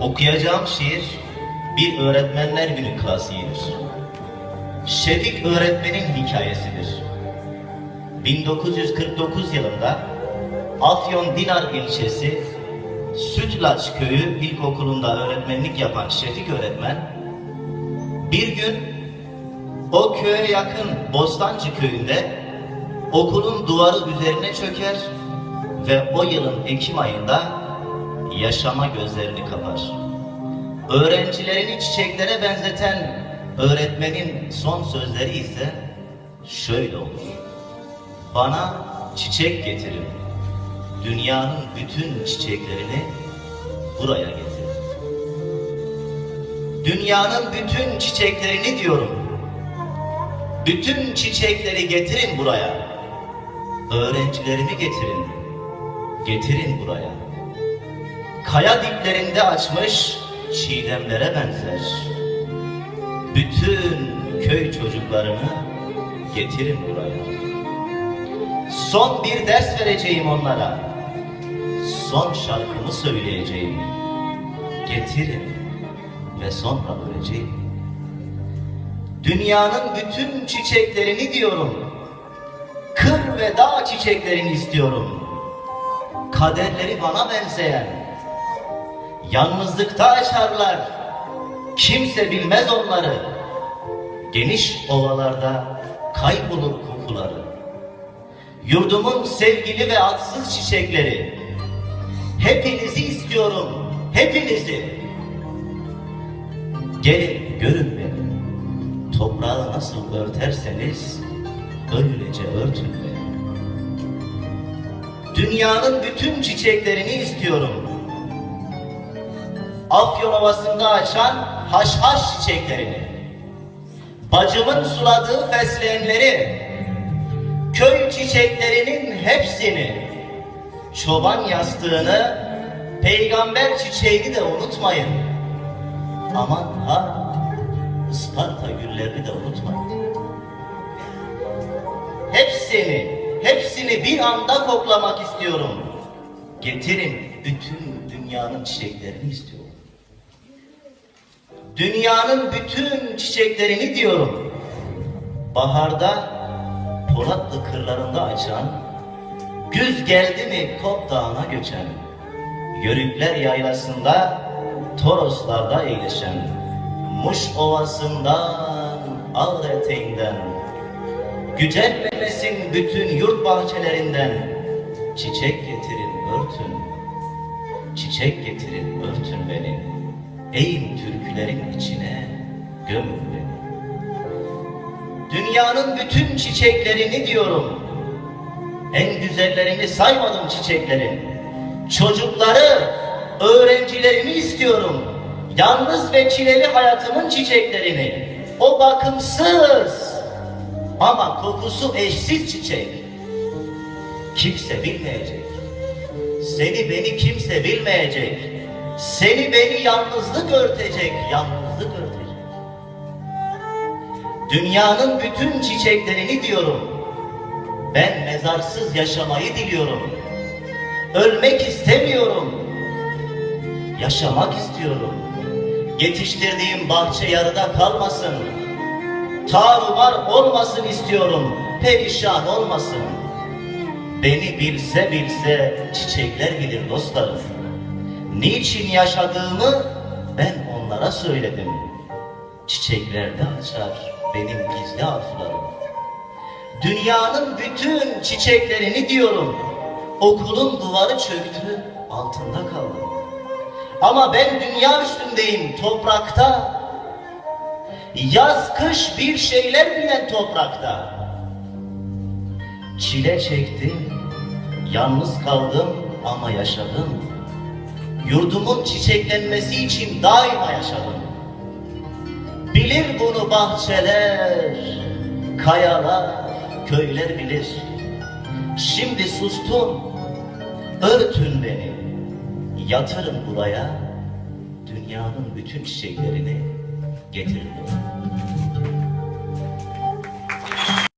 Okuyacağım şiir bir öğretmenler günü klasiğidir. Şefik öğretmenin hikayesidir. 1949 yılında Afyon Dinar ilçesi Sütlaç köyü ilkokulunda öğretmenlik yapan Şefik öğretmen bir gün o köye yakın Bostancı köyünde okulun duvarı üzerine çöker ve o yılın Ekim ayında yaşama gözlerini kapar. Öğrencilerini çiçeklere benzeten öğretmenin son sözleri ise şöyle olur. Bana çiçek getirin. Dünyanın bütün çiçeklerini buraya getirin. Dünyanın bütün çiçeklerini diyorum. Bütün çiçekleri getirin buraya. Öğrencilerimi getirin. Getirin buraya. Kaya diplerinde açmış çiğdemlere benzer. Bütün köy çocuklarını getirin buraya. Son bir ders vereceğim onlara. Son şarkımı söyleyeceğim. Getirin ve sonra öleceğim. Dünyanın bütün çiçeklerini diyorum. Kır ve dağ çiçeklerini istiyorum. Kaderleri bana benzeyen. Yalnızlıkta açarlar. Kimse bilmez onları. Geniş ovalarda kaybolur kokuları. Yurdumun sevgili ve atsız çiçekleri. Hepinizi istiyorum, hepinizi. Gelin görün beni. Toprağı nasıl örterseniz öylece örtün beni. Dünyanın bütün çiçeklerini istiyorum. Afyon Ovası'nda açan haşhaş çiçeklerini. Bacımın suladığı fesleğenleri, köy çiçeklerinin hepsini, çoban yastığını, peygamber çiçeğini de unutmayın. Aman ha, Isparta güllerini de unutmayın. Hepsini, hepsini bir anda koklamak istiyorum. Getirin bütün dünyanın çiçeklerini istiyorum. Dünyanın bütün çiçeklerini diyorum. Baharda Polatlı kırlarında açan, güz geldi mi Kop Dağı'na göçen, Yörükler yaylasında, Toroslarda eğleşen, Muş ovasından, Ağrı eteğinden, Gücenmemesin bütün yurt bahçelerinden, Çiçek getirin örtün, çiçek getirin örtün beni, Eğin türkülerin içine gömün beni. Dünyanın bütün çiçeklerini diyorum. En güzellerini saymadım çiçeklerin. Çocukları, öğrencilerimi istiyorum. Yalnız ve çileli hayatımın çiçeklerini. O bakımsız ama kokusu eşsiz çiçek. Kimse bilmeyecek. Seni beni kimse bilmeyecek. Seni beni yalnızlık örtecek, yalnızlık örtecek. Dünyanın bütün çiçeklerini diyorum. Ben mezarsız yaşamayı diliyorum. Ölmek istemiyorum. Yaşamak istiyorum. Yetiştirdiğim bahçe yarıda kalmasın. Tarumar olmasın istiyorum. Perişan olmasın. Beni bilse bilse çiçekler bilir dostlarım. Niçin yaşadığımı ben onlara söyledim. Çiçeklerde açar benim gizli arzularım. Dünyanın bütün çiçeklerini diyorum. Okulun duvarı çöktü, altında kaldım. Ama ben dünya üstündeyim, toprakta. Yaz kış bir şeyler bilen toprakta. Çile çektim, yalnız kaldım ama yaşadım. Yurdumun çiçeklenmesi için daima yaşadım. Bilir bunu bahçeler, kayalar, köyler bilir. Şimdi sustum, örtün beni. Yatırın buraya, dünyanın bütün çiçeklerini getirin.